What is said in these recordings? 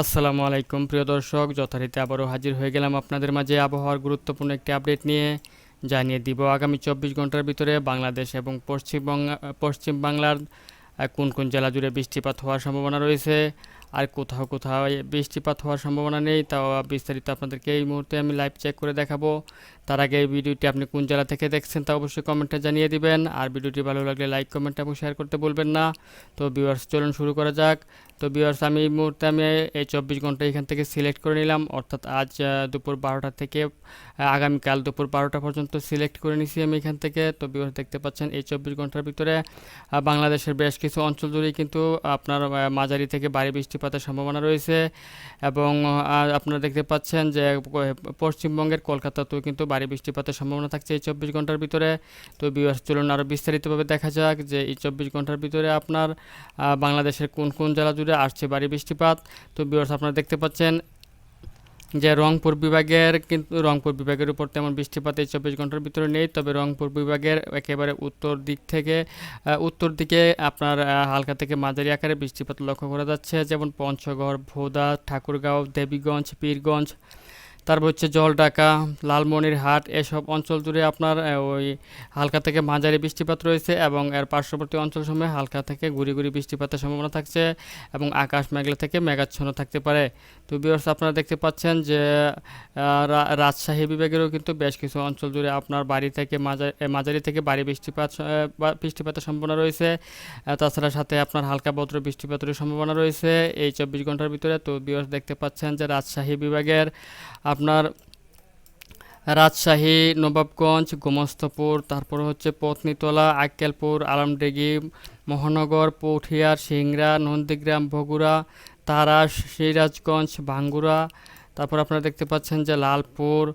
আসসালামু আলাইকুম, প্রিয় দর্শক। যথারীতি আবারও হাজির হয়ে গেলাম আপনাদের মাঝে আবহাওয়ার গুরুত্বপূর্ণ একটি আপডেট নিয়ে। জানিয়ে দিব, আগামী চব্বিশ ঘণ্টার ভিতরে বাংলাদেশ এবং পশ্চিমবঙ্গ পশ্চিম বাংলার কোন কোন জেলা জুড়ে বৃষ্টিপাত হওয়ার সম্ভাবনা রয়েছে? আর কোথাও কোথাও বৃষ্টিপাত হওয়ার সম্ভাবনা নেই তাও বিস্তারিত আপনাদেরকে এই মুহূর্তে আমি লাইভ চেক করে দেখাবো। তার আগে এই ভিডিওটি আপনি কোন জেলা থেকে দেখছেন তা অবশ্যই কমেন্টে জানিয়ে দিবেন। আর ভিডিওটি ভালো লাগলে লাইক কমেন্ট এবং শেয়ার করতে বলবেন না। তো ভিউয়ার্স চলুন শুরু করা যাক। তো ভিউয়ার্স আমি এই মুহূর্তে আমি এই চব্বিশ ঘণ্টা এখান থেকে সিলেক্ট করে নিলাম। অর্থাৎ আজ দুপুর বারোটা থেকে আগামীকাল দুপুর বারোটা পর্যন্ত সিলেক্ট করে নিছি আমি এখান থেকে। তো ভিউয়ার্স দেখতে পাচ্ছেন এই চব্বিশ ঘণ্টার ভিতরে বাংলাদেশের বেশ কিছু অঞ্চল জুড়েই কিন্তু আপনার মাঝারি থেকে ভারী বৃষ্টিপাতের সম্ভাবনা রয়েছে এবং আপনারা দেখতে পাচ্ছেন যে, পশ্চিমবঙ্গের কলকাতাতেও কিন্তু ভারী বৃষ্টিপাতের সম্ভাবনা থাকছে এই চব্বিশ ঘণ্টার ভিতরে। তো বিবাহ চলুন আরও বিস্তারিতভাবে দেখা যাক যে এই চব্বিশ ঘণ্টার ভিতরে আপনার বাংলাদেশের কোন কোন জেলা জুড়ে আসছে ভারী বৃষ্টিপাত। তো বিবাহ আপনারা দেখতে পাচ্ছেন যে রংপুর বিভাগের কিন্তু, রংপুর বিভাগের উপর তেমন বৃষ্টিপাত এই চব্বিশ ঘণ্টার ভিতরে নেই। তবে রংপুর বিভাগের একেবারে উত্তর দিক থেকে উত্তর দিকে আপনার হালকা থেকে মাঝারি আকারে বৃষ্টিপাত লক্ষ্য করা যাচ্ছে। যেমন পঞ্চগড়, ভোদা, ঠাকুরগাঁও, দেবীগঞ্জ, পীরগঞ্জ তারপর হচ্ছে জলঢাকা লালমনিরহাট এসব অঞ্চল জুড়ে আপনার ওই হালকা থেকে মাঝারি বৃষ্টিপাত রয়েছে এবং এর পার্শ্ববর্তী অঞ্চলসমূহে হালকা থেকে গুড়ি গুড়ি বৃষ্টিপাতের সম্ভাবনা থাকছে এবং আকাশ মেঘলা থেকে মেঘাচ্ছন্ন থাকতে পারে। তো বিয়র্স আপনারা দেখতে পাচ্ছেন যে রাজশাহী বিভাগেরও কিন্তু বেশ কিছু অঞ্চল জুড়ে আপনার বাড়ি থেকে মাঝারি মাঝারি থেকে বাড়ি বৃষ্টিপাত বৃষ্টিপাতের সম্ভাবনা রয়েছে। তাছাড়া সাথে আপনার হালকা বদ্র বৃষ্টিপাতের সম্ভাবনা রয়েছে এই চব্বিশ ঘণ্টার ভিতরে। তো বিয়র্স দেখতে পাচ্ছেন যে রাজশাহী বিভাগের আপনার রাজশাহী, নবাবগঞ্জ, গোমস্তপুর, তারপর হচ্ছে পত্নীতলা, আক্কেলপুর আলমডেগি মহানগর, পৌঠিয়ার, সিংড়া, নন্দীগ্রাম, বগুড়া তারা সিরাজগঞ্জ, ভাঙ্গুরা, তারপর আপনারা দেখতে পাচ্ছেন যে লালপুর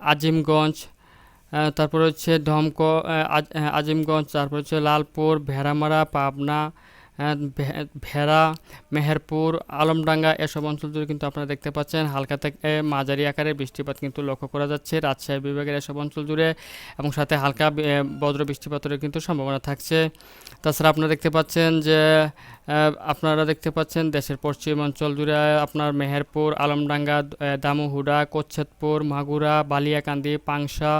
আজিমগঞ্জ তারপর হচ্ছে ধমক আজ- আজিমগঞ্জ, তারপর হচ্ছে লালপুর, ভেড়ামারা, পাবনা ভেড়া, মেহেরপুর, আলমডাঙ্গা এসব অঞ্চল জুড়ে কিন্তু আপনারা দেখতে পাচ্ছেন হালকা থেকে মাঝারি আকারে বৃষ্টিপাত কিন্তু লক্ষ্য করা যাচ্ছে। রাজশাহী বিভাগের এসব অঞ্চল জুড়ে এবং সাথে হালকা বজ্র বৃষ্টিপাতের কিন্তু সম্ভাবনা থাকছে। তাছাড়া আপনারা দেখতে পাচ্ছেন যে আপনারা দেখতে পাচ্ছেন দেশের পশ্চিম অঞ্চল জুড়ে আপনার মেহেরপুর, আলমডাঙ্গা দামুহুডা কোচ্ছেদপুর মাগুরা, বালিয়াকান্দি, পাংশা,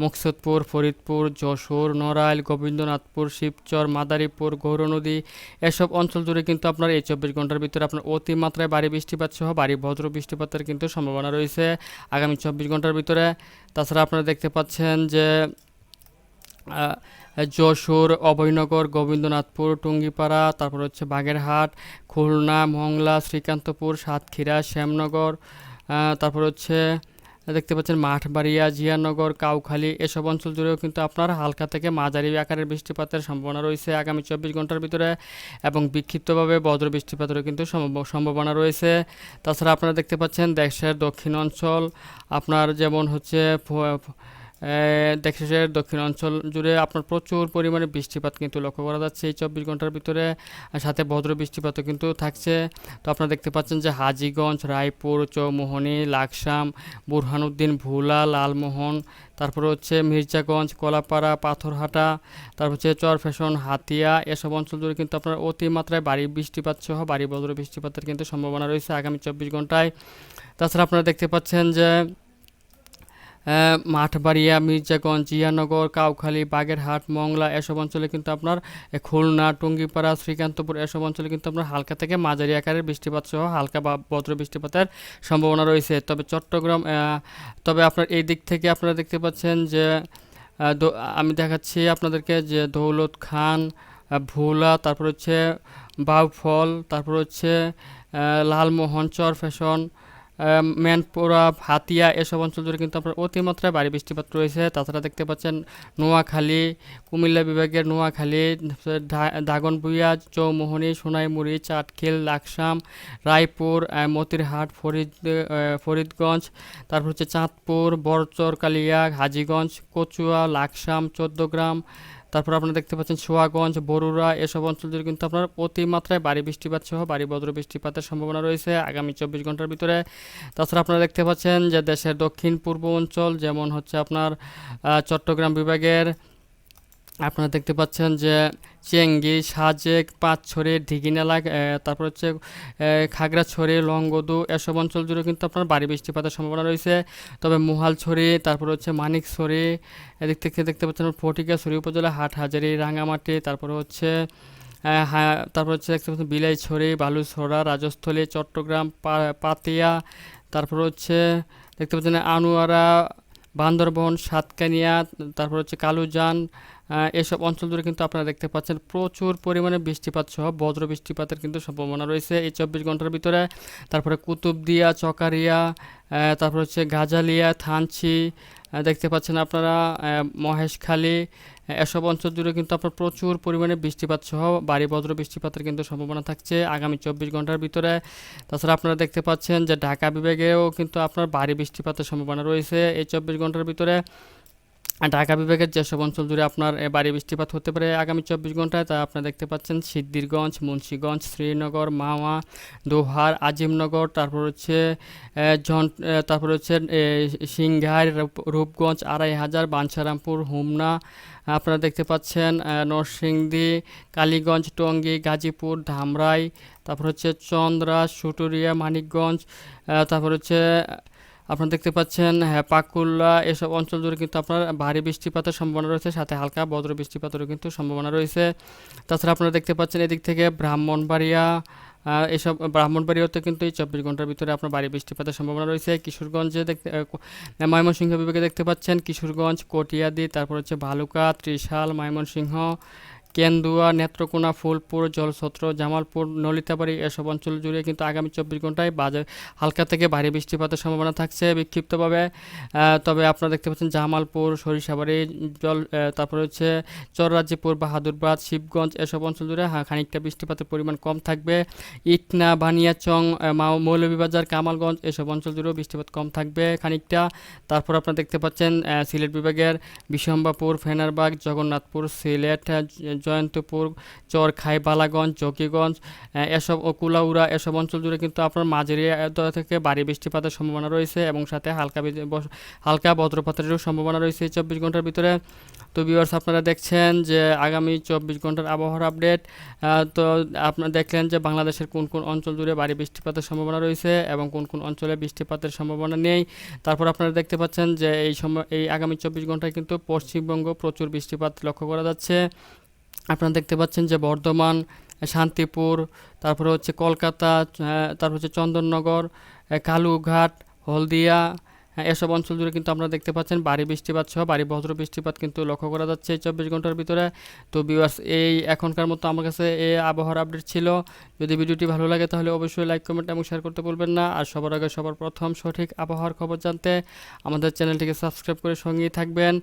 মুকসুদপুর, ফরিদপুর, যশোর, নড়াইল, গোবিন্দনাথপুর, শিবচর, মাদারীপুর, গৌরনদী এসব অঞ্চল জুড়ে কিন্তু আপনার এই চব্বিশ ঘণ্টার ভিতরে আপনার অতিমাত্রায় ভারী বৃষ্টিপাত সহ ভারী ভদ্র বৃষ্টিপাতের কিন্তু সম্ভাবনা রয়েছে আগামী চব্বিশ ঘণ্টার ভিতরে। তাছাড়া আপনারা দেখতে পাচ্ছেন যে যশোর, অভয়নগর, গোবিন্দনাথপুর, টুঙ্গিপাড়া, তারপর হচ্ছে বাগেরহাট, খুলনা, মংলা, শ্রীকান্তপুর, সাতক্ষীরা, শ্যামনগর তারপর হচ্ছে দেখতে পাচ্ছেন মাঠবাড়িয়া, জিয়ানগর, কাউখালী, এসব অঞ্চল জুড়েও কিন্তু আপনার হালকা থেকে মাঝারি আকারের বৃষ্টিপাতের সম্ভাবনা রয়েছে আগামী চব্বিশ ঘণ্টার ভিতরে এবং বিক্ষিপ্তভাবে বজ্র বৃষ্টিপাতেরও কিন্তু সম্ভাব- সম্ভাবনা রয়েছে। তাছাড়া আপনারা দেখতে পাচ্ছেন দেশের দক্ষিণ অঞ্চল আপনার যেমন হচ্ছে দেশের দক্ষিণ অঞ্চল জুড়ে আপনার প্রচুর পরিমাণে বৃষ্টিপাত কিন্তু লক্ষ্য করা যাচ্ছে। এই চব্বিশ ঘণ্টার ভিতরে সাথে ভদ্র বৃষ্টিপাতও কিন্তু থাকছে। তো আপনারা দেখতে পাচ্ছেন যে হাজিগঞ্জ, রায়পুর, চৌমোহনী, লাকসাম, বুরহানুদ্দিন, ভোলা, লালমোহন, তারপর হচ্ছে মির্জাগঞ্জ, কলাপাড়া, পাথরহাটা, তারপর হচ্ছে চরফ্যাশন হাতিয়া, এসব অঞ্চল জুড়ে কিন্তু আপনার অতিমাত্রায় ভারী বৃষ্টিপাত সহ ভারী বজ্র বৃষ্টিপাতের কিন্তু সম্ভাবনা রয়েছে আগামী চব্বিশ ঘন্টায়। তাছাড়া আপনারা দেখতে পাচ্ছেন যে মাঠবাড়িয়া, মির্জাগঞ্জ, জিয়ানগর, কাউখালী, বাগেরহাট, মংলা এসব অঞ্চলে কিন্তু আপনার খুলনা, টুঙ্গিপাড়া, শ্রীকান্তপুর এসব অঞ্চলে কিন্তু আপনার হালকা থেকে মাঝারি আকারের বৃষ্টিপাত সহ হালকা বা বজ্র বৃষ্টিপাতের সম্ভাবনা রয়েছে। তবে চট্টগ্রাম তবে আপনার এই দিক থেকে আপনারা দেখতে পাচ্ছেন যে আমি দেখাচ্ছি আপনাদেরকে যে দৌলত খান ভোলা, তারপর হচ্ছে বাউফল, তারপর হচ্ছে লালমোহন চর ফ্যাশন ম্যানপুরা হাতিয়া এসব অঞ্চল জুড়ে কিন্তু আপনার অতিমাত্রায় ভারী বৃষ্টিপাত রয়েছে। তাছাড়া দেখতে পাচ্ছেন নোয়াখালী, কুমিল্লা বিভাগের নোয়াখালী দাগনভূঞা চৌমোহনী, সোনাইমুড়ি চাটখিল লাকসাম, রায়পুর মতিরহাট, ফরিদ ফরিদগঞ্জ, তারপর হচ্ছে চাঁদপুর, বড়চরকালিয়া, হাজিগঞ্জ, কচুয়া, লাকসাম, চোদ্দগ্রাম তারপর আপনারা দেখতে পাচ্ছেন সোয়াগঞ্জ বরুড়া এসব অঞ্চল জুড়ে কিন্তু আপনার অতিমাত্রায় বাড়ি বৃষ্টিপাত সহ বাড়ি বজ্র বৃষ্টিপাতের সম্ভাবনা রয়েছে আগামী চব্বিশ ঘণ্টার ভিতরে। তাছাড়া আপনারা দেখতে পাচ্ছেন যে দেশের দক্ষিণ পূর্ব অঞ্চল, যেমন হচ্ছে আপনার চট্টগ্রাম বিভাগের আপনারা দেখতে পাচ্ছেন যে চেঙ্গি, সাজেক, পাঁচছড়ি ঢিকিনালা তারপর হচ্ছে খাগড়াছড়ি, লংগদু এসব অঞ্চল জুড়ে কিন্তু আপনার বাড়ি বৃষ্টিপাতের সম্ভাবনা রয়েছে। তবে মোহালছড়ি, তারপর হচ্ছে মানিকছড়ি, এদিক থেকে দেখতে পাচ্ছেন ফটিকাছড়ি উপজেলা, হাটহাজারি রাঙামাটি তারপর হচ্ছে হ্যাঁ তারপর হচ্ছে দেখতে পাচ্ছেন বিলাইছড়ি বালুছড়া রাজস্থলী, চট্টগ্রাম পাতিয়া, তারপর হচ্ছে দেখতে পাচ্ছেন আনোয়ারা, বান্দরবন, সাতকানিয়া, তারপর হচ্ছে কালুজান এসব অঞ্চল জুড়ে কিন্তু আপনারা দেখতে পাচ্ছেন প্রচুর পরিমাণে বৃষ্টিপাত সহ বজ্র বৃষ্টিপাতের কিন্তু সম্ভাবনা রয়েছে এই চব্বিশ ঘণ্টার ভিতরে। তারপরে কুতুবদিয়া চকারিয়া তারপর হচ্ছে গাজালিয়া আহ, দেখতে পাচ্ছেন আপনারা মহেশখালী এসব অঞ্চল জুড়ে কিন্তু আপনার প্রচুর পরিমাণে বৃষ্টিপাত সহ বাড়ি বজ্র বৃষ্টিপাতের কিন্তু সম্ভাবনা থাকছে আগামী চব্বিশ ঘণ্টার ভিতরে। তাছাড়া আপনারা দেখতে পাচ্ছেন যে ঢাকা বিভাগেও কিন্তু আপনার ভারী বৃষ্টিপাতের সম্ভাবনা রয়েছে এই চব্বিশ ঘণ্টার ভিতরে। ঢাকা বিভাগের যেসব অঞ্চল জুড়ে আপনার বাড়ি বৃষ্টিপাত হতে পারে আগামী চব্বিশ ঘন্টায় তা আপনারা দেখতে পাচ্ছেন। সিদ্দিরগঞ্জ মুন্সীগঞ্জ, শ্রীনগর, মাওয়া, দোহার, আজিমনগর, তারপর হচ্ছে জন তারপর হচ্ছে সিংঘাই রূপগঞ্জ আড়াই হাজার বাঞ্ছারামপুর হুমনা, আপনারা দেখতে পাচ্ছেন নরসিংদী, কালীগঞ্জ, টঙ্গী, গাজীপুর, ধামরাই, তারপর হচ্ছে চন্দ্রা, সুটুরিয়া, মানিকগঞ্জ তারপর হচ্ছে আপনারা দেখতে পাচ্ছেন হ্যাঁ পাকুল্লা এসব অঞ্চল জুড়ে কিন্তু আপনার ভারী বৃষ্টিপাতের সম্ভাবনা রয়েছে, সাথে হালকা বজ্র বৃষ্টিপাতেরও কিন্তু সম্ভাবনা রয়েছে। তাছাড়া আপনারা দেখতে পাচ্ছেন এদিক থেকে ব্রাহ্মণবাড়িয়া এসব ব্রাহ্মণবাড়িয়াতে কিন্তু এই চব্বিশ ঘণ্টার ভিতরে আপনার ভারী বৃষ্টিপাতের সম্ভাবনা রয়েছে। কিশোরগঞ্জে দেখতে ময়মনসিংহ বিভাগে দেখতে পাচ্ছেন কিশোরগঞ্জ, কটিয়াদি, তারপর হচ্ছে ভালুকা, ত্রিশাল, ময়মনসিংহ কেন্দুয়া, নেত্রকোনা, ফুলপুর, জলছত্র, জামালপুর, নলিতাবাড়ি এসব অঞ্চল জুড়ে কিন্তু আগামী চব্বিশ ঘন্টায় বাজে হালকা থেকে ভারী বৃষ্টিপাতের সম্ভাবনা থাকছে বিক্ষিপ্তভাবে। তবে আপনারা দেখতে পাচ্ছেন জামালপুর, সরিষাবাড়ি, জল তারপরে হচ্ছে চররাজ্যপুর, বাহাদুরবাদ, শিবগঞ্জ এসব অঞ্চল জুড়ে খানিকটা বৃষ্টিপাতের পরিমাণ কম থাকবে। ইটনা, বানিয়াচং মৌলভীবাজার, কামালগঞ্জ এসব অঞ্চল জুড়েও বৃষ্টিপাত কম থাকবে খানিকটা। তারপর আপনারা দেখতে পাচ্ছেন সিলেট বিভাগের বিশম্বাপুর, ফেনারবাগ, জগন্নাথপুর, সিলেট জয়ন্তপুর, চরখাই, বালাগঞ্জ, জকিগঞ্জ এসব ও কুলাউড়া এসব অঞ্চল জুড়ে কিন্তু আপনার মাঝারি থেকে ভারী বৃষ্টিপাতের সম্ভাবনা রয়েছে এবং সাথে হালকা হালকা বজ্রপাতেরও সম্ভাবনা রয়েছে চব্বিশ ঘণ্টার ভিতরে। তো ভিউয়ার্স আপনারা দেখছেন যে আগামী চব্বিশ ঘণ্টার আবহাওয়ার আপডেট তো আপনারা দেখলেন যে বাংলাদেশের কোন কোন অঞ্চল জুড়ে ভারী বৃষ্টিপাতের সম্ভাবনা রয়েছে এবং কোন কোন অঞ্চলে বৃষ্টিপাতের সম্ভাবনা নেই। তারপর আপনারা দেখতে পাচ্ছেন যে এই সময়, এই আগামী চব্বিশ ঘন্টায় কিন্তু পশ্চিমবঙ্গ প্রচুর বৃষ্টিপাত লক্ষ্য করা যাচ্ছে। আপনারা দেখতে পাচ্ছেন যে বর্ধমান, শান্তিপুর, তারপরে হচ্ছে কলকাতা তারপর হচ্ছে চন্দননগর কালুঘাট, হলদিয়া এসব অঞ্চল জুড়ে কিন্তু আপনারা দেখতে পাচ্ছেন ভারী বৃষ্টিপাত সহ ভারী বজ্র বৃষ্টিপাত কিন্তু লক্ষ্য করা যাচ্ছে এই চব্বিশ ঘণ্টার ভিতরে। তো ভিউয়ার্স এই এখনকার মতো আমার কাছে এই আবহাওয়ার আপডেট ছিল। যদি ভিডিওটি ভালো লাগে তাহলে অবশ্যই লাইক কমেন্ট এবং শেয়ার করতে ভুলবেন না। আর সবার আগে সবার প্রথম সঠিক আবহাওয়ার খবর জানতে আমাদের চ্যানেলটিকে সাবস্ক্রাইব করে সঙ্গেই থাকবেন।